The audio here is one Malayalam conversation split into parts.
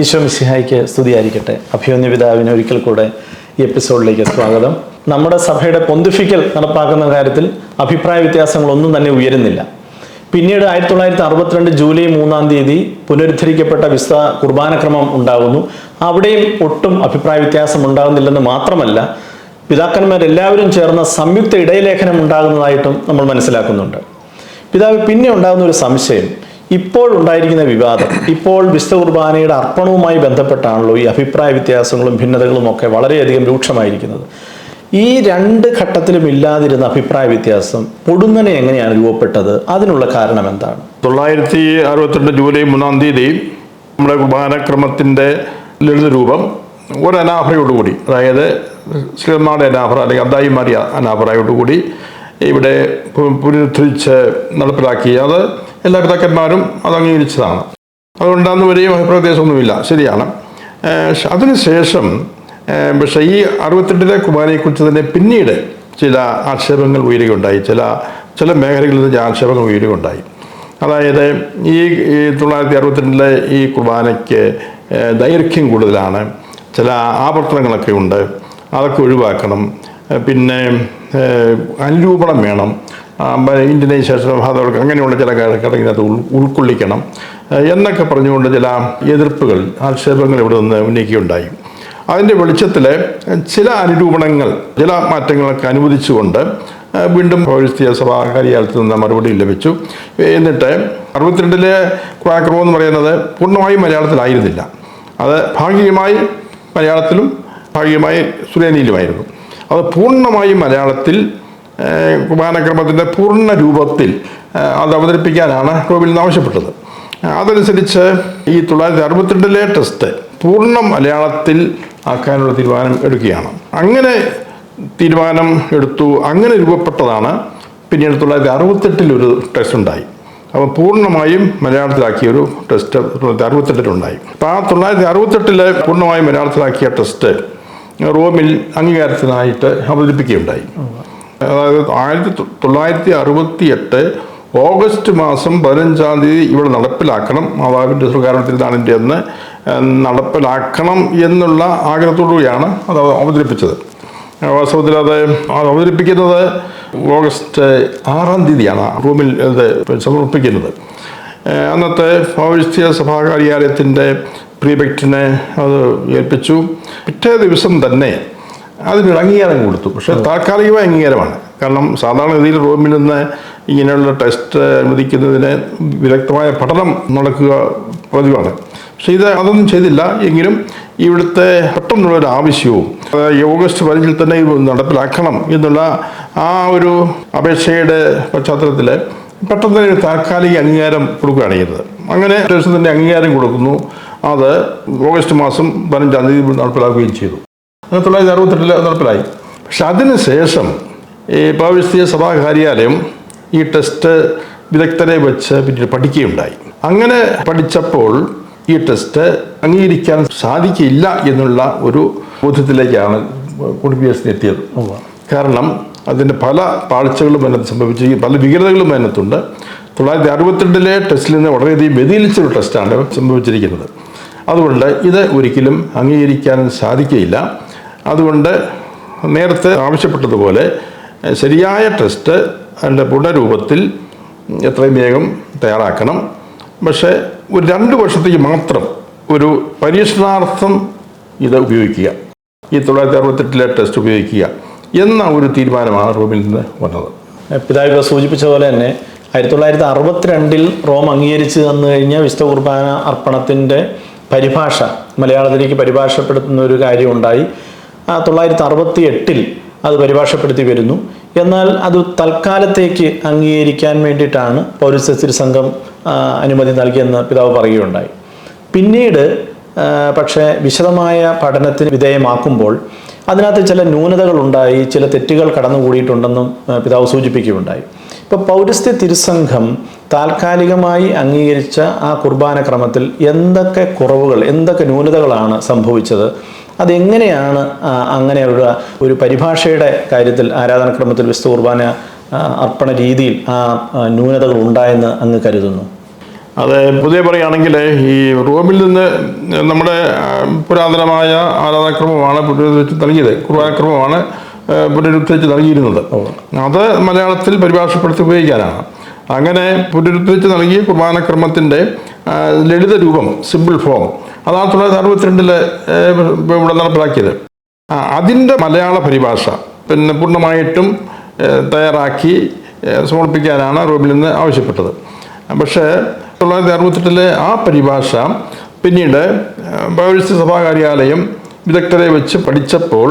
ഈശോ മിസ്സിഹായിക്ക് സ്തുതിയായിരിക്കട്ടെ. അഭിമന്യ പിതാവിന് ഒരിക്കൽ കൂടെ ഈ എപ്പിസോഡിലേക്ക് സ്വാഗതം. നമ്മുടെ സഭയുടെ പൊന്തിഫിക്കൽ നടപ്പാക്കുന്ന കാര്യത്തിൽ അഭിപ്രായ വ്യത്യാസങ്ങളൊന്നും തന്നെ ഉയരുന്നില്ല. പിന്നീട് ആയിരത്തി തൊള്ളായിരത്തി അറുപത്തിരണ്ട് ജൂലൈ മൂന്നാം തീയതി പുനരുദ്ധരിക്കപ്പെട്ട വിശുദ്ധ കുർബാനക്രമം ഉണ്ടാകുന്നു. അവിടെയും ഒട്ടും അഭിപ്രായ വ്യത്യാസം ഉണ്ടാകുന്നില്ലെന്ന് മാത്രമല്ല പിതാക്കന്മാരെല്ലാവരും ചേർന്ന സംയുക്ത ഇടയലേഖനം ഉണ്ടാകുന്നതായിട്ടും നമ്മൾ മനസ്സിലാക്കുന്നുണ്ട്. പിതാവ് പിന്നെ ഉണ്ടാകുന്ന ഒരു സംശയം ഇപ്പോൾ ഉണ്ടായിരിക്കുന്ന വിവാദം ഇപ്പോൾ വിശുദ്ധ കുർബാനയുടെ അർപ്പണവുമായി ബന്ധപ്പെട്ടാണല്ലോ ഈ അഭിപ്രായ വ്യത്യാസങ്ങളും ഭിന്നതകളും ഒക്കെ വളരെയധികം രൂക്ഷമായിരിക്കുന്നത്. ഈ രണ്ട് ഘട്ടത്തിലും ഇല്ലാതിരുന്ന അഭിപ്രായ വ്യത്യാസം പൊടുന്നനെ എങ്ങനെയാണ് രൂപപ്പെട്ടത്? അതിനുള്ള കാരണം എന്താണ്? തൊള്ളായിരത്തി അറുപത്തിരണ്ട് ജൂലൈ മൂന്നാം തീയതി നമ്മുടെ കുർബാനക്രമത്തിന്റെ ലളിത രൂപം ഒരു അനാഫറയോടുകൂടി അതായത് ശ്രീമാരുടെ അനാഫറ അല്ലെങ്കിൽ അദ്ദായി മാറിയ അനാഫറയോടുകൂടി ഇവിടെ പുനരുദ്ധരിച്ച് നടപ്പിലാക്കി. അത് എല്ലാ പിതാക്കന്മാരും അത് അംഗീകരിച്ചതാണ്. അതുകൊണ്ടാന്ന് വരെയും അഭിപ്രായവ്യത്യാസമൊന്നുമില്ല. ശരിയാണ്. അതിനുശേഷം പക്ഷേ ഈ അറുപത്തെട്ടിലെ കുമാരിയെക്കുറിച്ച് തന്നെ പിന്നീട് ചില ആക്ഷേപങ്ങൾ ഉയരുകയുണ്ടായി. ചില ചില മേഖലകളിൽ നിന്ന് ആക്ഷേപങ്ങൾ ഉയരുകയുണ്ടായി. അതായത് ഈ തൊള്ളായിരത്തി അറുപത്തിരണ്ടിലെ ഈ കുർബാനയ്ക്ക് ദൈർഘ്യം കൂടുതലാണ്. ചില ആവർത്തനങ്ങളൊക്കെ ഉണ്ട്. അതൊക്കെ ഒഴിവാക്കണം. പിന്നെ അനുരൂപണം വേണം. ഇന്ത്യനൈസേഷൻ ഭാഗങ്ങൾക്ക് അങ്ങനെയുള്ള ചില ഘടകത്തിനകത്ത് ഉൾ ഉൾക്കൊള്ളിക്കണം. എന്നൊക്കെ പറഞ്ഞുകൊണ്ട് ചില എതിർപ്പുകൾ ആക്ഷേപങ്ങൾ ഇവിടെ നിന്ന് ഉന്നയിക്കുകയുണ്ടായി. അതിന്റെ വെളിച്ചത്തിൽ ചില അനുരൂപണങ്ങൾ ചില മാറ്റങ്ങളൊക്കെ അനുവദിച്ചുകൊണ്ട് വീണ്ടും പൗരസ്ത്യ സഭാ കാര്യാലയത്തിൽ നിന്ന് മറുപടി ലഭിച്ചു. എന്നിട്ട് അറുപത്തിരണ്ടിലെ ക്രമം എന്ന് പറയുന്നത് പൂർണമായും മലയാളത്തിലായിരുന്നില്ല. അത് ഭാഗികമായി മലയാളത്തിലും ഭാഗികമായി സുരേനിയിലുമായിരുന്നു അത് പൂർണമായും മലയാളത്തിൽ കുർബാനക്രമത്തിന്റെ പൂർണ രൂപത്തിൽ അത് അവതരിപ്പിക്കാനാണ് കോവിൽ നിന്ന് ആവശ്യപ്പെട്ടത്. അതനുസരിച്ച് ഈ തൊള്ളായിരത്തി അറുപത്തിരണ്ടിലെ ടെസ്റ്റ് പൂർണ മലയാളത്തിൽ ആക്കാനുള്ള തീരുമാനം എടുക്കുകയാണ്. അങ്ങനെ തീരുമാനം എടുത്തു അങ്ങനെ രൂപപ്പെട്ടതാണ് പിന്നീട് തൊള്ളായിരത്തി അറുപത്തെട്ടിൽ ഒരു ടെസ്റ്റ് ഉണ്ടായി. അപ്പോൾ പൂർണമായും മലയാളത്തിലാക്കിയ ഒരു ടെസ്റ്റ് തൊള്ളായിരത്തി അറുപത്തെട്ടിലുണ്ടായി അപ്പോൾ ആ തൊള്ളായിരത്തി അറുപത്തെട്ടിലെ പൂർണമായും മലയാളത്തിലാക്കിയ ടെസ്റ്റ് റോമിൽ അംഗീകാരത്തിനായിട്ട് അവതരിപ്പിക്കുകയുണ്ടായി. അതായത് ആയിരത്തി തൊള്ളായിരത്തി അറുപത്തി എട്ട് ഓഗസ്റ്റ് മാസം പതിനഞ്ചാം തീയതി ഇവിടെ നടപ്പിലാക്കണം. മാതാവിന്റെ സ്വകാരണത്തിനാണിന്റെ അന്ന് നടപ്പിലാക്കണം എന്നുള്ള ആഗ്രഹത്തോടുകൂടിയാണ് അത് അവതരിപ്പിച്ചത്. വാസ്തവത്തിൽ അത് അവതരിപ്പിക്കുന്നത് ഓഗസ്റ്റ് ആറാം തീയതിയാണ് റൂമിൽ ഇത് സമർപ്പിക്കുന്നത്. അന്നത്തെ പൗരസ്ത്യ സഭാ കാര്യാലയത്തിന്റെ പ്രീപെക്റ്റിനെ അത് ഏൽപ്പിച്ചു. പിറ്റേ ദിവസം തന്നെ അതിനൊരു അംഗീകാരം കൊടുത്തു. പക്ഷേ താൽക്കാലികമായ അംഗീകാരമാണ്. കാരണം സാധാരണഗതിയിൽ റോമിൽ നിന്ന് ഇങ്ങനെയുള്ള ടെസ്റ്റ് അനുവദിക്കുന്നതിന് വിദഗ്ധമായ പഠനം നടക്കുക പതിവാണ്. പക്ഷേ ഇത് അതൊന്നും ചെയ്തില്ല. എങ്കിലും ഇവിടുത്തെ പെട്ടെന്നുള്ളൊരു ആവശ്യവും ഓഗസ്റ്റ് പതിനഞ്ചിൽ തന്നെ ഇത് നടപ്പിലാക്കണം എന്നുള്ള ആ ഒരു അപേക്ഷയുടെ പശ്ചാത്തലത്തിൽ പെട്ടെന്ന് തന്നെ ഒരു താൽക്കാലിക അംഗീകാരം കൊടുക്കുകയാണ് ചെയ്തത്. അങ്ങനെ ടെസ്റ്റ് തന്നെ അംഗീകാരം കൊടുക്കുന്നു. അത് ഓഗസ്റ്റ് മാസം പതിനഞ്ചാം തീയതി നടപ്പിലാക്കുകയും ചെയ്തു. അത് തൊള്ളായിരത്തി അറുപത്തെട്ടിൽ നടപ്പിലായി. പക്ഷെ അതിനുശേഷം ഈ പൗരസ്ത്യ സഭാ കാര്യാലയം ഈ ടെസ്റ്റ് വിദഗ്ധരെ വെച്ച് പിന്നീട് പഠിക്കുകയുണ്ടായി. അങ്ങനെ പഠിച്ചപ്പോൾ ഈ ടെസ്റ്റ് അംഗീകരിക്കാൻ സാധിക്കില്ല എന്നുള്ള ഒരു ബോധ്യത്തിലേക്കാണ് കുടുംബിയസിന് എത്തിയത്. കാരണം അതിന്റെ പല പാഴ്ചകളും അതിനകത്ത് സംഭവിച്ചു പല വികൃതകളും അതിനകത്തുണ്ട്. തൊള്ളായിരത്തി അറുപത്തിരണ്ടിലെ ടെസ്റ്റിൽ നിന്ന് വളരെയധികം വ്യതിയിലിച്ചൊരു ടെസ്റ്റാണ് സംഭവിച്ചിരിക്കുന്നത്. അതുകൊണ്ട് ഇത് ഒരിക്കലും അംഗീകരിക്കാൻ സാധിക്കുകയില്ല. അതുകൊണ്ട് നേരത്തെ ആവശ്യപ്പെട്ടതുപോലെ ശരിയായ ടെസ്റ്റ് അതിന്റെ പുനരൂപത്തിൽ എത്രയും വേഗം തയ്യാറാക്കണം. പക്ഷേ ഒരു രണ്ട് വർഷത്തേക്ക് മാത്രം ഒരു പരീക്ഷണാർത്ഥം ഇത് ഉപയോഗിക്കുക. ഈ തൊള്ളായിരത്തി അറുപത്തെട്ടിലെ ടെസ്റ്റ് ഉപയോഗിക്കുക എന്ന ഒരു തീരുമാനമാണ് റോമിൽ നിന്ന് വന്നത്. പിതാവ് സൂചിപ്പിച്ച പോലെ തന്നെ ആയിരത്തി തൊള്ളായിരത്തി അറുപത്തിരണ്ടിൽ റോം അംഗീകരിച്ച് തന്നു കഴിഞ്ഞ വിശുദ്ധ കുർബാന അർപ്പണത്തിന്റെ പരിഭാഷ മലയാളത്തിലേക്ക് പരിഭാഷപ്പെടുത്തുന്ന ഒരു കാര്യമുണ്ടായി. തൊള്ളായിരത്തി അറുപത്തി എട്ടിൽ അത് പരിഭാഷപ്പെടുത്തി വരുന്നു. എന്നാൽ അത് തൽക്കാലത്തേക്ക് അംഗീകരിക്കാൻ വേണ്ടിയിട്ടാണ് പൗരസ്ത്യ സംഘം അനുമതി നൽകിയെന്ന് പിതാവ് പറയുകയുണ്ടായി. പിന്നീട് പക്ഷേ വിശദമായ പഠനത്തിന് വിധേയമാക്കുമ്പോൾ അതിനകത്ത് ചില ന്യൂനതകളുണ്ടായി ചില തെറ്റുകൾ കടന്നുകൂടിയിട്ടുണ്ടെന്നും പിതാവ് സൂചിപ്പിക്കുകയുണ്ടായി. ഇപ്പോൾ പൗരസ്ത്യ തിരുസംഘം താൽക്കാലികമായി അംഗീകരിച്ച ആ കുർബാന ക്രമത്തിൽ എന്തൊക്കെ കുറവുകൾ എന്തൊക്കെ ന്യൂനതകളാണ് സംഭവിച്ചത്? അതെങ്ങനെയാണ് അങ്ങനെയുള്ള അങ്ങനെ ഒരു പരിഭാഷയുടെ കാര്യത്തിൽ ആരാധനക്രമത്തിൽ വിശുദ്ധ കുർബാന അർപ്പണ രീതിയിൽ ആ ന്യൂനതകൾ ഉണ്ടായെന്ന് അങ്ങ് കരുതുന്നു? അത് പുതിയ പറയുകയാണെങ്കിൽ ഈ റോമിൽ നിന്ന് നമ്മുടെ പുരാതനമായ ആരാധനാക്രമമാണ് പുനരുദ്ധരിച്ച് നൽകിയത്. കുർബാനക്രമമാണ് പുനരുദ്ധരിച്ച് നൽകിയിരുന്നത്. അത് മലയാളത്തിൽ പരിഭാഷപ്പെടുത്തി ഉപയോഗിക്കാനാണ്. അങ്ങനെ പുനരുദ്ധരിച്ച് നൽകിയ കുർബാനക്രമത്തിന്റെ ലളിത രൂപം സിമ്പിൾ ഫോം അതാണ് തൊള്ളായിരത്തി അറുപത്തിരണ്ടിൽ ഇവിടെ നടപ്പിലാക്കിയത്. അതിന്റെ മലയാള പരിഭാഷ പിന്നെ പൂർണമായിട്ടും തയ്യാറാക്കി സമർപ്പിക്കാനാണ് റോബിൽ നിന്ന് ആവശ്യപ്പെട്ടത്. പക്ഷേ തൊള്ളായിരത്തി അറുപത്തെട്ടിലെ ആ പരിഭാഷ പിന്നീട് ഏഹ്, പൗരസ്ത്യ സഭാ കാര്യാലയം വിദഗ്ധരെ വെച്ച് പഠിച്ചപ്പോൾ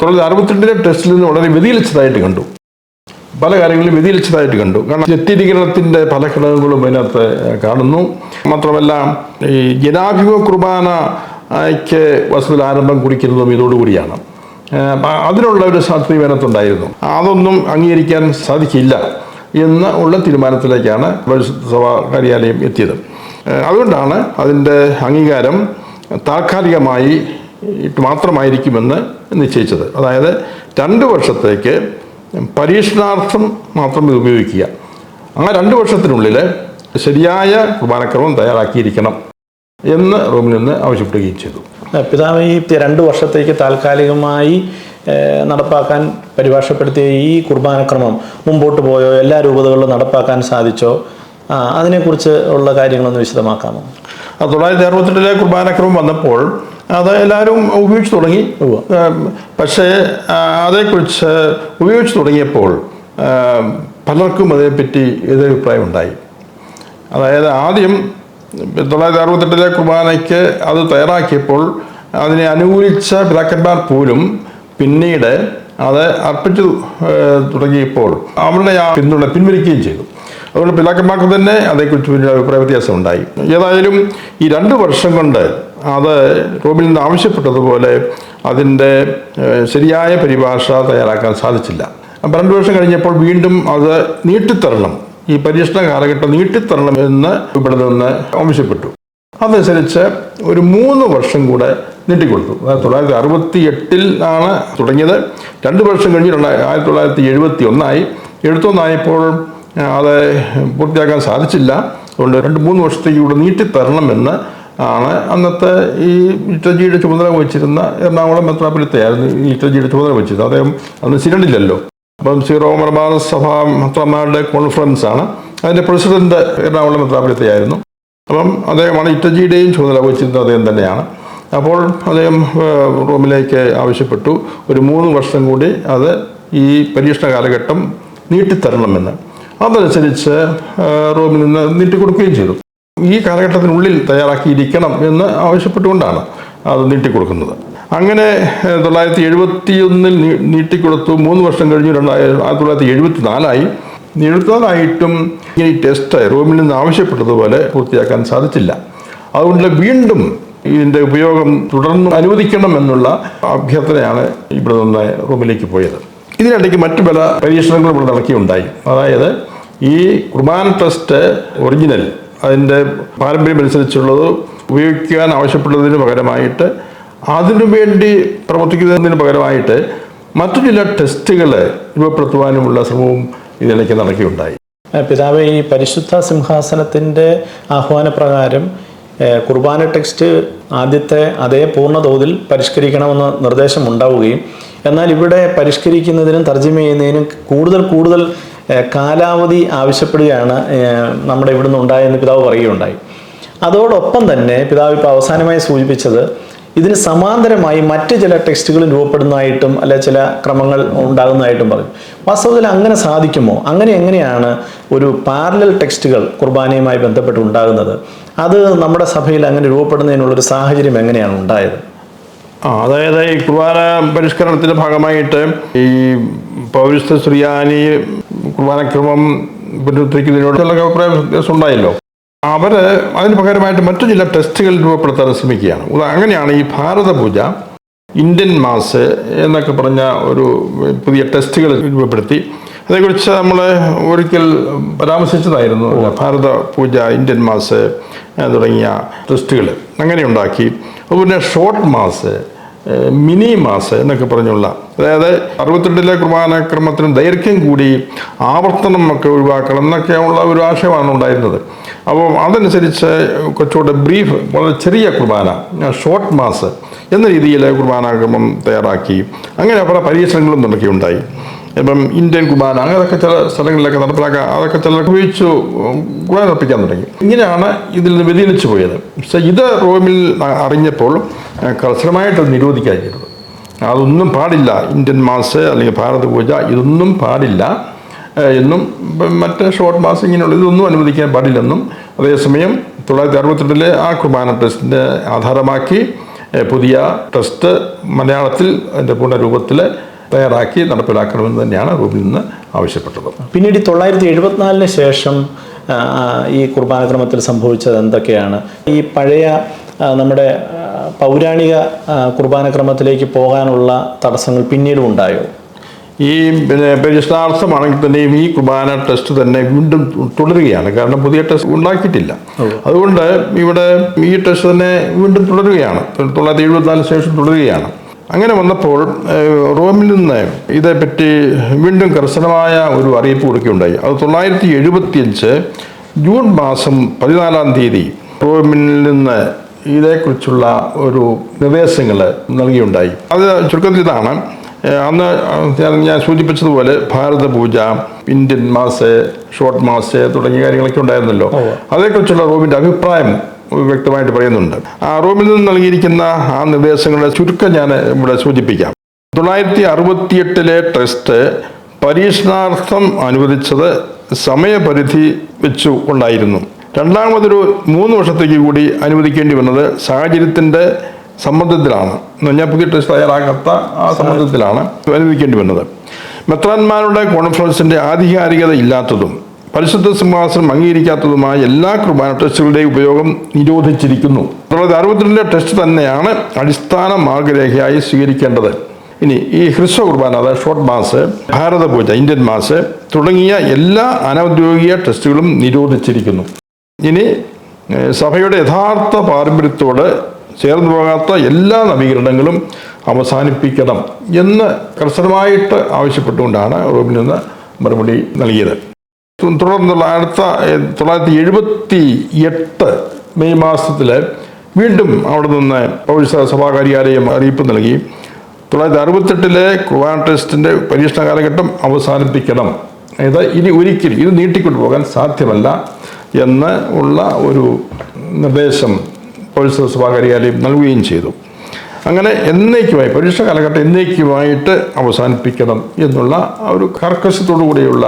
തൊള്ളായിരത്തി അറുപത്തെട്ടിലെ ടെസ്റ്റിൽ നിന്ന് വളരെ വ്യതിയിലിച്ചതായിട്ട് കണ്ടു. പല കാര്യങ്ങളും വ്യതിരിച്ചതായിട്ട് കണ്ടു. കാരണം ചെത്തിരീകരണത്തിന്റെ പല ഘടകങ്ങളും അതിനകത്ത് കാണുന്നു. മാത്രമല്ല ഈ ജനാധിപത്യ കുർബാനയ്ക്ക് വസ്തുവിൽ ആരംഭം കുറിക്കുന്നതും ഇതോടുകൂടിയാണ്. അതിനുള്ള ഒരു സാധ്യത അതിനകത്തുണ്ടായിരുന്നു അതൊന്നും അംഗീകരിക്കാൻ സാധിക്കില്ല എന്ന് ഉള്ള തീരുമാനത്തിലേക്കാണ് സഭാ കാര്യാലയം എത്തിയത്. അതുകൊണ്ടാണ് അതിന്റെ അംഗീകാരം താൽക്കാലികമായി മാത്രമായിരിക്കുമെന്ന് നിശ്ചയിച്ചത്. അതായത് രണ്ട് വർഷത്തേക്ക് പരീക്ഷണാർത്ഥം മാത്രം ഇത് ഉപയോഗിക്കുക. ആ രണ്ട് വർഷത്തിനുള്ളിൽ ശരിയായ കുർബാനക്രമം തയ്യാറാക്കിയിരിക്കണം എന്ന് റൂമിൽ നിന്ന് ആവശ്യപ്പെടുകയും ചെയ്തു. പിതാവ് ഈ രണ്ട് വർഷത്തേക്ക് താൽക്കാലികമായി നടപ്പാക്കാൻ പരിഭാഷപ്പെടുത്തിയ ഈ കുർബാനക്രമം മുമ്പോട്ട് പോയോ എല്ലാ രൂപതകളിലും നടപ്പാക്കാൻ സാധിച്ചോ? അതിനെക്കുറിച്ച് ഉള്ള കാര്യങ്ങളൊന്ന് വിശദമാക്കാമോ? ആ തൊള്ളായിരത്തി അറുപത്തെട്ടിലെ കുർബാനക്രമം വന്നപ്പോൾ അത് എല്ലാവരും ഉപയോഗിച്ച് തുടങ്ങി. പക്ഷേ അതേക്കുറിച്ച് ഉപയോഗിച്ച് തുടങ്ങിയപ്പോൾ പലർക്കും അതിനെപ്പറ്റി എതിരഭിപ്രായം ഉണ്ടായി അതായത് ആദ്യം തൊള്ളായിരത്തി അറുപത്തെട്ടിലെ കുർബാനയ്ക്ക് അത് തയ്യാറാക്കിയപ്പോൾ അതിനെ അനുകൂലിച്ച പിതാക്കന്മാർ പോലും പിന്നീട് അത് അർപ്പിച്ചു തുടങ്ങിയപ്പോൾ അവരുടെ ആ പിന്തുണ പിൻവലിക്കുകയും ചെയ്തു. അതുകൊണ്ട് പിതാക്കന്മാർക്ക് തന്നെ അതേക്കുറിച്ച് വലിയ അഭിപ്രായ വ്യത്യാസം ഉണ്ടായി ഏതായാലും ഈ രണ്ട് വർഷം കൊണ്ട് അത് നിന്ന് ആവശ്യപ്പെട്ടതുപോലെ അതിന്റെ ശരിയായ പരിഭാഷ തയ്യാറാക്കാൻ സാധിച്ചില്ല. അപ്പം രണ്ട് വർഷം കഴിഞ്ഞപ്പോൾ വീണ്ടും അത് നീട്ടിത്തരണം. ഈ പരീക്ഷണ കാലഘട്ടം നീട്ടിത്തരണം എന്ന് ഇവിടെ നിന്ന് ആവശ്യപ്പെട്ടു. അതനുസരിച്ച് ഒരു മൂന്ന് വർഷം കൂടെ നീട്ടിക്കൊടുത്തു. അതായത് തൊള്ളായിരത്തി അറുപത്തി എട്ടിൽ ആണ് തുടങ്ങിയത്. രണ്ട് വർഷം കഴിഞ്ഞ് ആയിരത്തി തൊള്ളായിരത്തി എഴുപത്തി ഒന്നായി എഴുപത്തൊന്നായപ്പോൾ അത് പൂർത്തിയാക്കാൻ സാധിച്ചില്ല. അതുകൊണ്ട് രണ്ട് മൂന്ന് വർഷത്തേക്ക് കൂടെ നീട്ടിത്തരണമെന്ന് ആണ്. അന്നത്തെ ഈ ഇറ്റജിയുടെ ചുമതല വഹിച്ചിരുന്ന എറണാകുളം മെത്രാപ്പൊലിത്തയായിരുന്നു ഈ ഇറ്റജിയുടെ ചുമതല വഹിച്ചത്. അദ്ദേഹം അന്ന് സിരണ്ടില്ലല്ലോ അപ്പം സീറോ മലബാർ സഭ മെത്രാമാരുടെ കോൺഫറൻസ് ആണ്. അതിന്റെ പ്രസിഡന്റ് എറണാകുളം മെത്രാപ്പൊലിത്തയായിരുന്നു. അപ്പം അദ്ദേഹമാണ് ഇറ്റജിയുടെയും ചുമതല വഹിച്ചിരുന്നത്. അദ്ദേഹം തന്നെയാണ്. അപ്പോൾ അദ്ദേഹം റൂമിലേക്ക് ആവശ്യപ്പെട്ടു. ഒരു മൂന്ന് വർഷം കൂടി അത് ഈ പരീക്ഷണ കാലഘട്ടം നീട്ടിത്തരണമെന്ന്. അതനുസരിച്ച് റോമിൽ നിന്ന് നീട്ടിക്കൊടുക്കുകയും ചെയ്തു. ഈ കാലഘട്ടത്തിനുള്ളിൽ തയ്യാറാക്കിയിരിക്കണം എന്ന് ആവശ്യപ്പെട്ടുകൊണ്ടാണ് അത് നീട്ടിക്കൊടുക്കുന്നത്. അങ്ങനെ തൊള്ളായിരത്തി എഴുപത്തി ഒന്നിൽ നീട്ടിക്കൊടുത്തു. മൂന്ന് വർഷം കഴിഞ്ഞു. രണ്ടായിരത്തി ആയിരത്തി തൊള്ളായിരത്തി എഴുപത്തി നാലായി എഴുപത്തിനാലായിട്ടും ഈ ടെസ്റ്റ് റോമിൽ നിന്ന് ആവശ്യപ്പെട്ടതുപോലെ പൂർത്തിയാക്കാൻ സാധിച്ചില്ല. അതുകൊണ്ട് വീണ്ടും ഇതിന്റെ ഉപയോഗം തുടർന്ന് അനുവദിക്കണം എന്നുള്ള അഭ്യർത്ഥനയാണ് ഇവിടെ നിന്ന് റൂമിലേക്ക് പോയത്. ഇതിനിടയ്ക്ക് മറ്റു പല പരീക്ഷണങ്ങളും ഇവിടെ നടക്കുകയുണ്ടായി അതായത് ഈ കുർബാന ടെസ്റ്റ് ഒറിജിനൽ അതിന്റെ പാരമ്പര്യം അനുസരിച്ചുള്ളത് ഉപയോഗിക്കാൻ ആവശ്യപ്പെട്ടതിന് പകരമായിട്ട് അതിനു വേണ്ടി പ്രവർത്തിക്കുന്നതിന് പകരമായിട്ട് മറ്റു ചില ടെസ്റ്റുകൾ രൂപപ്പെടുത്തുവാനുമുള്ള ശ്രമവും ഇതിനിടയ്ക്ക് നടക്കുകയുണ്ടായി. പിതാവ് ഈ പരിശുദ്ധ സിംഹാസനത്തിന്റെ ആഹ്വാനപ്രകാരം കുർബാന ടെക്സ്റ്റ് ആദ്യത്തെ അതേ പൂർണ തോതിൽ പരിഷ്കരിക്കണമെന്ന നിർദ്ദേശം ഉണ്ടാവുകയും എന്നാൽ ഇവിടെ പരിഷ്കരിക്കുന്നതിനും തർജമ ചെയ്യുന്നതിനും കൂടുതൽ കൂടുതൽ കാലാവധി ആവശ്യപ്പെടുകയാണ് നമ്മുടെ ഇവിടുന്ന് ഉണ്ടായെന്ന് പിതാവ് പറയുകയുണ്ടായി. അതോടൊപ്പം തന്നെ പിതാവ് ഇപ്പോൾ അവസാനമായി സൂചിപ്പിച്ചത് ഇതിന് സമാന്തരമായി മറ്റ് ചില ടെക്സ്റ്റുകൾ രൂപപ്പെടുന്നതായിട്ടും അല്ലെ ചില ക്രമങ്ങൾ ഉണ്ടാകുന്നതായിട്ടും പറയും. വാസ്തവത്തിൽ അങ്ങനെ സാധിക്കുമോ? അങ്ങനെ എങ്ങനെയാണ് ഒരു പാരലൽ ടെക്സ്റ്റുകൾ കുർബാനയുമായി ബന്ധപ്പെട്ട് ഉണ്ടാകുന്നത്? അത് നമ്മുടെ സഭയിൽ അങ്ങനെ രൂപപ്പെടുന്നതിനുള്ളൊരു സാഹചര്യം എങ്ങനെയാണ് ഉണ്ടായത്? ആ അതായത് ഈ കുർബാന പരിഷ്കരണത്തിന്റെ ഭാഗമായിട്ട് ഈ പൗരസ്ത്യ ശ്രീയാനി കുർബാനക്രമം പുനരുദ്ധരിക്കുന്നതിനോട് അഭിപ്രായ വ്യത്യാസം ഉണ്ടായല്ലോ. അവർ അതിന് പകരമായിട്ട് മറ്റു ചില ടെസ്റ്റുകൾ രൂപപ്പെടുത്താൻ ശ്രമിക്കുകയാണ്. അങ്ങനെയാണ് ഈ ഭാരത പൂജ ഇന്ത്യൻ മാസ് എന്നൊക്കെ പറഞ്ഞ ഒരു പുതിയ ടെസ്റ്റുകൾ രൂപപ്പെടുത്തി. അതേക്കുറിച്ച് നമ്മൾ ഒരിക്കൽ പരാമർശിച്ചതായിരുന്നു. ഭാരത പൂജ ഇന്ത്യൻ മാസ് തുടങ്ങിയ ടെസ്റ്റുകൾ അങ്ങനെ ഉണ്ടാക്കി. അതുപോലെ ഷോർട്ട് മാസ് മിനി മാസ് എന്നൊക്കെ പറഞ്ഞുള്ള അതായത് അറുപത്തെട്ടിലെ കുർബാനക്രമത്തിന് ദൈർഘ്യം കൂടി ആവർത്തനം ഒക്കെ ഒഴിവാക്കണം എന്നൊക്കെയുള്ള ഒരു ആശയമാണ് ഉണ്ടായിരുന്നത്. അപ്പോൾ അതനുസരിച്ച് കുറച്ചുകൂടെ ബ്രീഫ് വളരെ ചെറിയ കുർബാന ഷോർട്ട് മാസ് എന്ന രീതിയിൽ കുർബാനാക്രമം തയ്യാറാക്കി. അങ്ങനെ പല പരീക്ഷണങ്ങളും ഉണ്ടായി. ഇപ്പം ഇന്ത്യൻ കുർബാന അങ്ങനെയൊക്കെ ചില സ്ഥലങ്ങളിലൊക്കെ നടപ്പിലാക്കാൻ അതൊക്കെ ചിലർ ഉപയോഗിച്ചു കുർബാന അർപ്പിക്കാൻ തുടങ്ങി. ഇങ്ങനെയാണ് ഇതിൽ നിന്ന് വ്യതിചലിച്ചു പോയത്. പക്ഷേ ഇത് റോമിൽ അറിഞ്ഞപ്പോൾ കർശനമായിട്ട് നിരോധിക്കാതിരുന്നത്. അതൊന്നും പാടില്ല. ഇന്ത്യൻ മാസ് അല്ലെങ്കിൽ ഭാരത പൂജ ഇതൊന്നും പാടില്ല. എന്നും മറ്റ് ഷോർട്ട് മാസ് ഇങ്ങനെയുള്ള ഇതൊന്നും അനുവദിക്കാൻ പാടില്ലെന്നും അതേസമയം തൊള്ളായിരത്തി അറുപത്തിരണ്ടിലെ ആ കുർബാന ടെസ്റ്റിന്റെ ആധാരമാക്കി പുതിയ ട്രസ്റ്റ് മലയാളത്തിൽ അതിന്റെ പൂർണരൂപത്തിൽ തയ്യാറാക്കി നടപ്പിലാക്കണമെന്ന് തന്നെയാണ് റൂമിൽ നിന്ന് ആവശ്യപ്പെട്ടത്. പിന്നീട് തൊള്ളായിരത്തി എഴുപത്തിനാലിന് ശേഷം ഈ കുർബാനക്രമത്തിൽ സംഭവിച്ചത് എന്തൊക്കെയാണ്? ഈ പഴയ നമ്മുടെ പൗരാണിക കുർബാന കുർബാനക്രമത്തിലേക്ക് പോകാനുള്ള തടസ്സങ്ങൾ പിന്നീടും ഉണ്ടായോ? ഈ പിന്നെ പരിഷ്ണാർത്ഥമാണെങ്കിൽ തന്നെയും ഈ കുർബാന ടെസ്റ്റ് തന്നെ വീണ്ടും തുടരുകയാണ്. കാരണം പുതിയ ടെസ്റ്റ് ഉണ്ടാക്കിയിട്ടില്ല. അതുകൊണ്ട് ഇവിടെ ഈ ടെസ്റ്റ് തന്നെ വീണ്ടും തുടരുകയാണ്. തൊള്ളായിരത്തി എഴുപത്തിനാല് ശേഷം തുടരുകയാണ്. അങ്ങനെ വന്നപ്പോൾ റോമിൽ നിന്ന് ഇതേപ്പറ്റി വീണ്ടും കർശനമായ ഒരു അറിയിപ്പ് കൊടുക്കുകയുണ്ടായി. അത് തൊള്ളായിരത്തി എഴുപത്തിയഞ്ച് ജൂൺ മാസം പതിനാലാം തീയതി റോമിൽ നിന്ന് ഇതേക്കുറിച്ചുള്ള ഒരു നിർദ്ദേശങ്ങൾ നൽകിയുണ്ടായി. അത് ചുരുക്കത്തിൽ ഇതാണ് അന്ന് ഞാൻ സൂചിപ്പിച്ചതുപോലെ ഭാരത പൂജ ഇന്ത്യൻ മാസ് ഷോർട്ട് മാസ് തുടങ്ങിയ കാര്യങ്ങളൊക്കെ ഉണ്ടായിരുന്നല്ലോ. അതേക്കുറിച്ചുള്ള റോമിന്റെ അഭിപ്രായം വ്യക്തമായിട്ട് പറയുന്നുണ്ട്. ആ റോമിൽ നിന്ന് നൽകിയിരിക്കുന്ന ആ നിർദ്ദേശങ്ങളുടെ ചുരുക്കം ഞാൻ ഇവിടെ സൂചിപ്പിക്കാം. തൊള്ളായിരത്തി അറുപത്തിയെട്ടിലെ ടെസ്റ്റ് പരീക്ഷണാർത്ഥം അനുവദിച്ചത് സമയപരിധി വെച്ചു ഉണ്ടായിരുന്നു രണ്ടാമതൊരു മൂന്ന് വർഷത്തേക്ക് കൂടി അനുവദിക്കേണ്ടി വന്നത് സാഹചര്യത്തിന്റെ സമ്മർദ്ദത്തിലാണ്. എന്ന് പറഞ്ഞാൽ പുതിയ ടെസ്റ്റ് തയ്യാറാക്കാത്ത ആ സമ്മർദ്ദത്തിലാണ് അനുവദിക്കേണ്ടി വന്നത്. മെത്രാന്മാരുടെ കോൺഫറൻസിന്റെ ആധികാരികത ഇല്ലാത്തതും പരിശുദ്ധ സിംഹാസനം അംഗീകരിക്കാത്തതുമായ എല്ലാ കുർബാന ടെസ്റ്റുകളുടെയും ഉപയോഗം നിരോധിച്ചിരിക്കുന്നു. തൊള്ളായിരത്തി അറുപത്തിരണ്ടിലെ ടെസ്റ്റ് തന്നെയാണ് അടിസ്ഥാന മാർഗരേഖയായി സ്വീകരിക്കേണ്ടത്. ഇനി ഈ ഹ്രസ്വ കുർബാന അതായത് ഷോർട്ട് മാസ് ഭാരത പൂജ ഇന്ത്യൻ മാസ് തുടങ്ങിയ എല്ലാ അനൗദ്യോഗിക ടെസ്റ്റുകളും നിരോധിച്ചിരിക്കുന്നു. ഇനി സഭയുടെ യഥാർത്ഥ പാരമ്പര്യത്തോട് ചേർന്ന് പോകാത്ത എല്ലാ നവീകരണങ്ങളും അവസാനിപ്പിക്കണം എന്ന് കർശനമായിട്ട് ആവശ്യപ്പെട്ടുകൊണ്ടാണ് റോമിൽ നിന്ന് മറുപടി നൽകിയത്. തുടർന്നുള്ള അടുത്ത തൊള്ളായിരത്തി എഴുപത്തി എട്ട് മെയ് മാസത്തിൽ വീണ്ടും അവിടെ നിന്ന് പൗരസ സഭാ കാര്യാലയം അറിയിപ്പ് നൽകി. തൊള്ളായിരത്തി അറുപത്തെട്ടിലെ കുർബാന ടെസ്റ്റിന്റെ പരീക്ഷണ കാലഘട്ടം അവസാനിപ്പിക്കണം. അതായത് ഇനി ഒരിക്കലും ഇത് നീട്ടിക്കൊണ്ടു പോകാൻ സാധ്യമല്ല. എന്ന് ഉള്ള ഒരു നിർദ്ദേശം പോലീസ് സഭാ കാര്യാലയം നൽകുകയും ചെയ്തു. അങ്ങനെ എന്നേക്കുമായി പരീക്ഷ കാലഘട്ടം എന്നേക്കുമായിട്ട് അവസാനിപ്പിക്കണം എന്നുള്ള ഒരു കർക്കശത്തോടു കൂടിയുള്ള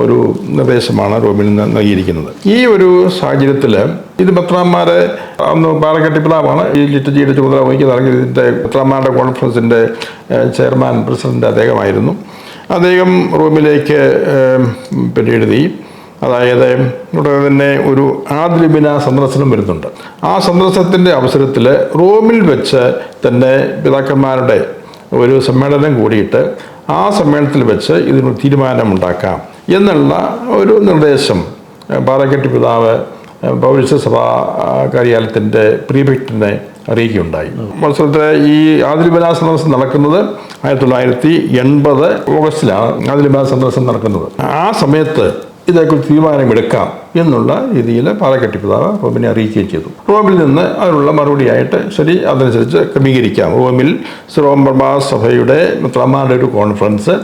ഒരു നിർദ്ദേശമാണ് റോമിൽ നിന്ന് നൽകിയിരിക്കുന്നത്. ഈ ഒരു സാഹചര്യത്തിൽ ഇത് പത്രാന്മാരെ അന്ന് പാലക്കാട്ടി പിതാവാണ് ഈ ലിറ്റജിയുടെ ചുമതല വഹിക്കുന്ന ഇതിന്റെ പത്രാന്മാരുടെ കോൺഫറൻസിന്റെ ചെയർമാൻ പ്രസിഡന്റ് അദ്ദേഹമായിരുന്നു. അദ്ദേഹം റോമിലേക്ക് പിന്നെ എഴുതി. അതായത് ഉടനെ തന്നെ ഒരു ആദ്രിബിന സന്ദർശനം വരുന്നുണ്ട്. ആ സന്ദർശനത്തിന്റെ അവസരത്തിൽ റോമിൽ വെച്ച് തന്നെ പിതാക്കന്മാരുടെ ഒരു സമ്മേളനം കൂടിയിട്ട് ആ സമ്മേളനത്തിൽ വെച്ച് ഇതിനൊരു തീരുമാനമുണ്ടാക്കാം എന്നുള്ള ഒരു നിർദ്ദേശം പാറക്കെട്ടി പിതാവ് പൗരസ്യ സഭാ കാര്യാലയത്തിന്റെ പ്രീഫെക്റ്റിനെ അറിയിക്കുകയുണ്ടായി. മത്സരത്തിൽ ഈ ആദിലിബന സന്ദർശനം നടക്കുന്നത് ആയിരത്തി തൊള്ളായിരത്തി എൺപത് ഓഗസ്റ്റിലാണ് ആദിലിബന സന്ദർശനം നടക്കുന്നത്. ആ സമയത്ത് ഇതേക്കുറിച്ച് തീരുമാനമെടുക്കാം എന്നുള്ള രീതിയിൽ പാലക്കെട്ടി പിതാവ് റോമിനെ അറിയിക്കുകയും ചെയ്തു. റോമിൽ നിന്ന് അതിനുള്ള മറുപടിയായിട്ട് ശരി അതനുസരിച്ച് ക്രമീകരിക്കാം. റോമിൽ റോം സഭയുടെ മിത്രന്മാരുടെ ഒരു കോൺഫറൻസ്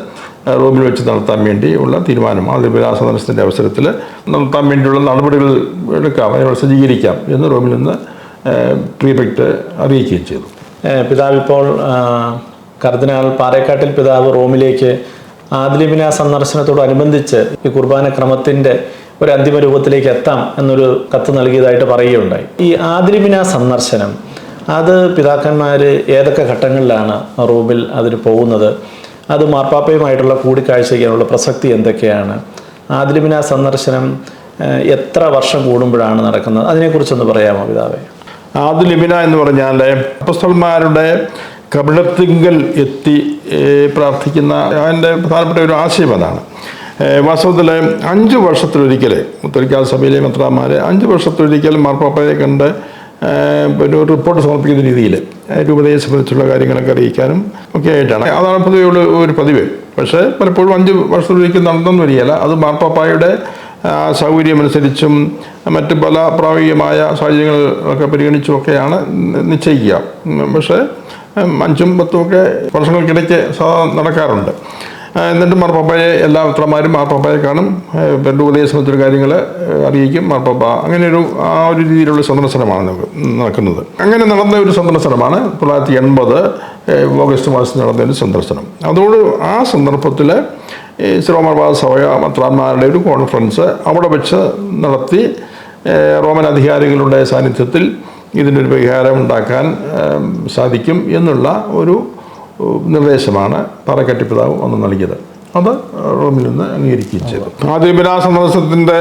റോമിൽ വെച്ച് നടത്താൻ വേണ്ടി ഉള്ള തീരുമാനം. ആ വിലാസദനത്തിന്റെ അവസരത്തിൽ നടത്താൻ വേണ്ടിയുള്ള നടപടികൾ എടുക്കാം അതിനോട് സജ്ജീകരിക്കാം എന്ന് റോമിൽ നിന്ന് പ്രീഫെക്റ്റ് അറിയിക്കുകയും ചെയ്തു. പിതാവ് ഇപ്പോൾ കർദിനാൾ പാറേക്കാട്ടിൽ പിതാവ് റോമിലേക്ക് ആദിലിബിന സന്ദർശനത്തോടനുബന്ധിച്ച് ഈ കുർബാന ക്രമത്തിന്റെ ഒരു അന്തിമ രൂപത്തിലേക്ക് എത്താം എന്നൊരു കത്ത് നൽകിയതായിട്ട് പറയുകയുണ്ടായി. ഈ ആദിലിബിന സന്ദർശനം അത് പിതാക്കന്മാർ ഏതൊക്കെ ഘട്ടങ്ങളിലാണ് റൂമിൽ അതിന് പോകുന്നത് അത് മാർപ്പാപ്പയുമായിട്ടുള്ള കൂടിക്കാഴ്ചയ്ക്കാനുള്ള പ്രസക്തി എന്തൊക്കെയാണ് ആദിലിബിന സന്ദർശനം എത്ര വർഷം കൂടുമ്പോഴാണ് നടക്കുന്നത് അതിനെക്കുറിച്ചൊന്ന് പറയാമോ പിതാവേ? ആദ്യ ലിബിന എന്ന് പറഞ്ഞാൽ അപ്പസ്തന്മാരുടെ കപിടത്തിങ്കൽ എത്തി പ്രാർത്ഥിക്കുന്ന അതിന്റെ പ്രധാനപ്പെട്ട ഒരു ആശയം അതാണ്. വാസ്തവത്തിൽ അഞ്ച് വർഷത്തിലൊരിക്കൽ മുത്തരിക്കാൽ സഭയിലെ മെത്രാന്മാരെ അഞ്ച് വർഷത്തിലൊരിക്കൽ മാർപ്പാപ്പയെ കണ്ട് പിന്നെ ഒരു റിപ്പോർട്ട് സമർപ്പിക്കുന്ന രീതിയിൽ രൂപതയെ സംബന്ധിച്ചുള്ള കാര്യങ്ങളൊക്കെ അറിയിക്കാനും ഒക്കെ ആയിട്ടാണ്. അതാണ് പൊതുവെയുള്ള ഒരു പതിവ്. പക്ഷേ പലപ്പോഴും അഞ്ച് വർഷത്തിലൊരിക്കൽ നടന്നെന്ന് വരികയില്ല. അത് മാർപ്പാപ്പായുടെ സൗകര്യമനുസരിച്ചും മറ്റ് പല പ്രായോഗികമായ സാഹചര്യങ്ങളൊക്കെ പരിഗണിച്ചുമൊക്കെയാണ് നിശ്ചയിക്കുക. പക്ഷേ അഞ്ചും പത്തും ഒക്കെ വർഷങ്ങൾക്കിടയ്ക്ക് സാധാരണ നടക്കാറുണ്ട്. എന്നിട്ട് മാർപ്പാപ്പയെ എല്ലാ മിത്രന്മാരും മാർപ്പാപ്പയെ കാണും. രണ്ട് ഉപദേശത്തിന്റെ കാര്യങ്ങൾ അറിയിക്കും. മാർപ്പാപ്പ അങ്ങനെ ഒരു ആ ഒരു രീതിയിലുള്ള സന്ദർശനമാണ് നടക്കുന്നത്. അങ്ങനെ നടന്ന ഒരു സന്ദർശനമാണ് തൊള്ളായിരത്തി എൺപത് ഓഗസ്റ്റ് മാസത്തിൽ നടന്ന ഒരു സന്ദർശനം. അതോട് ആ സന്ദർഭത്തിൽ ഈ ശ്രോമർബാ സഭ മത്രാന്മാരുടെ ഒരു കോൺഫറൻസ് അവിടെ വെച്ച് നടത്തി റോമൻ അധികാരികളുടെ സാന്നിധ്യത്തിൽ ഇതിനൊരു പരിഹാരം ഉണ്ടാക്കാൻ സാധിക്കും എന്നുള്ള ഒരു നിർദ്ദേശമാണ് പാറക്കട്ടി പിതാവ് അന്ന് നൽകിയത്. അത് റോമിൽ നിന്ന് അംഗീകരിക്കുകയും ചെയ്തു. ആദ്യ സന്ദർശനത്തിന്റെ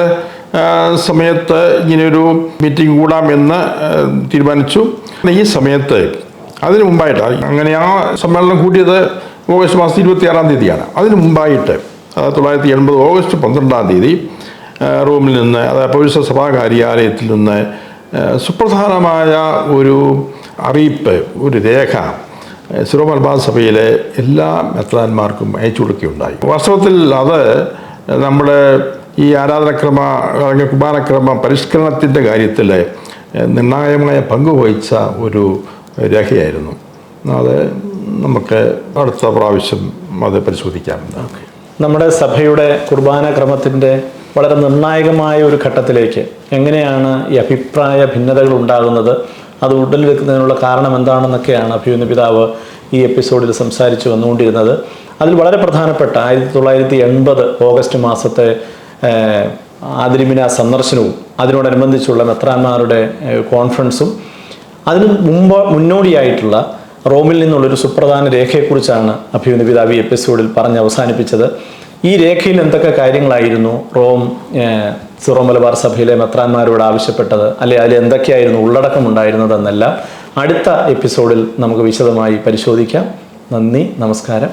സമയത്ത് ഇങ്ങനെയൊരു മീറ്റിംഗ് കൂടാമെന്ന് തീരുമാനിച്ചു. ഈ സമയത്ത് അതിനു മുമ്പായിട്ട് അങ്ങനെ ആ സമ്മേളനം കൂട്ടിയത് ഓഗസ്റ്റ് മാസം ഇരുപത്തിയാറാം തീയതിയാണ്. അതിനു മുമ്പായിട്ട് അതായത് തൊള്ളായിരത്തി എൺപത് ഓഗസ്റ്റ് പന്ത്രണ്ടാം തീയതി റൂമിൽ നിന്ന് അതായത് പൗരസഭാ സഭാ കാര്യാലയത്തിൽ നിന്ന് സുപ്രധാനമായ ഒരു അറിയിപ്പ് ഒരു രേഖ സിറോ മലബാർ സഭയിലെ എല്ലാ മെത്രാന്മാർക്കും അയച്ചു കൊടുക്കുകയുണ്ടായി. വാസ്തവത്തിൽ അത് നമ്മുടെ ഈ ആരാധനക്രമ അല്ലെങ്കിൽ കുമാരക്രമ പരിഷ്കരണത്തിന്റെ കാര്യത്തിൽ നിർണായകമായ പങ്ക് വഹിച്ച ഒരു രേഖയായിരുന്നു. അത് നമുക്ക് അടുത്ത പ്രാവശ്യം അത് പരിശോധിക്കാം. നമ്മുടെ സഭയുടെ കുർബാന ക്രമത്തിന്റെ വളരെ നിർണായകമായ ഒരു ഘട്ടത്തിലേക്ക് എങ്ങനെയാണ് ഈ അഭിപ്രായ ഭിന്നതകൾ ഉണ്ടാകുന്നത് അത് ഉടലെടുക്കുന്നതിനുള്ള കാരണം എന്താണെന്നൊക്കെയാണ് അഭിയുന്ന പിതാവ് ഈ എപ്പിസോഡിൽ സംസാരിച്ചു വന്നുകൊണ്ടിരുന്നത്. അതിൽ വളരെ പ്രധാനപ്പെട്ട ആയിരത്തി തൊള്ളായിരത്തി എൺപത് ഓഗസ്റ്റ് മാസത്തെ ആദിരിമിന സന്ദർശനവും അതിനോടനുബന്ധിച്ചുള്ള മെത്രാന്മാരുടെ കോൺഫറൻസും. അതിന് മുമ്പ് മുന്നോടിയായിട്ടുള്ള റോമിൽ നിന്നുള്ളൊരു സുപ്രധാന രേഖയെക്കുറിച്ചാണ് അഭിയുന്ന പിതാവ് ഈ എപ്പിസോഡിൽ പറഞ്ഞ് അവസാനിപ്പിച്ചത്. ഈ രേഖയിൽ എന്തൊക്കെ കാര്യങ്ങളായിരുന്നു? റോം സിറോ മലബാർ സഭയിലെ മെത്രാന്മാരോട് ആവശ്യപ്പെട്ടത് അല്ലെ അതിൽ എന്തൊക്കെയായിരുന്നു ഉള്ളടക്കം ഉണ്ടായിരുന്നതെന്നെല്ലാം അടുത്ത എപ്പിസോഡിൽ നമുക്ക് വിശദമായി പരിശോധിക്കാം. നന്ദി നമസ്കാരം.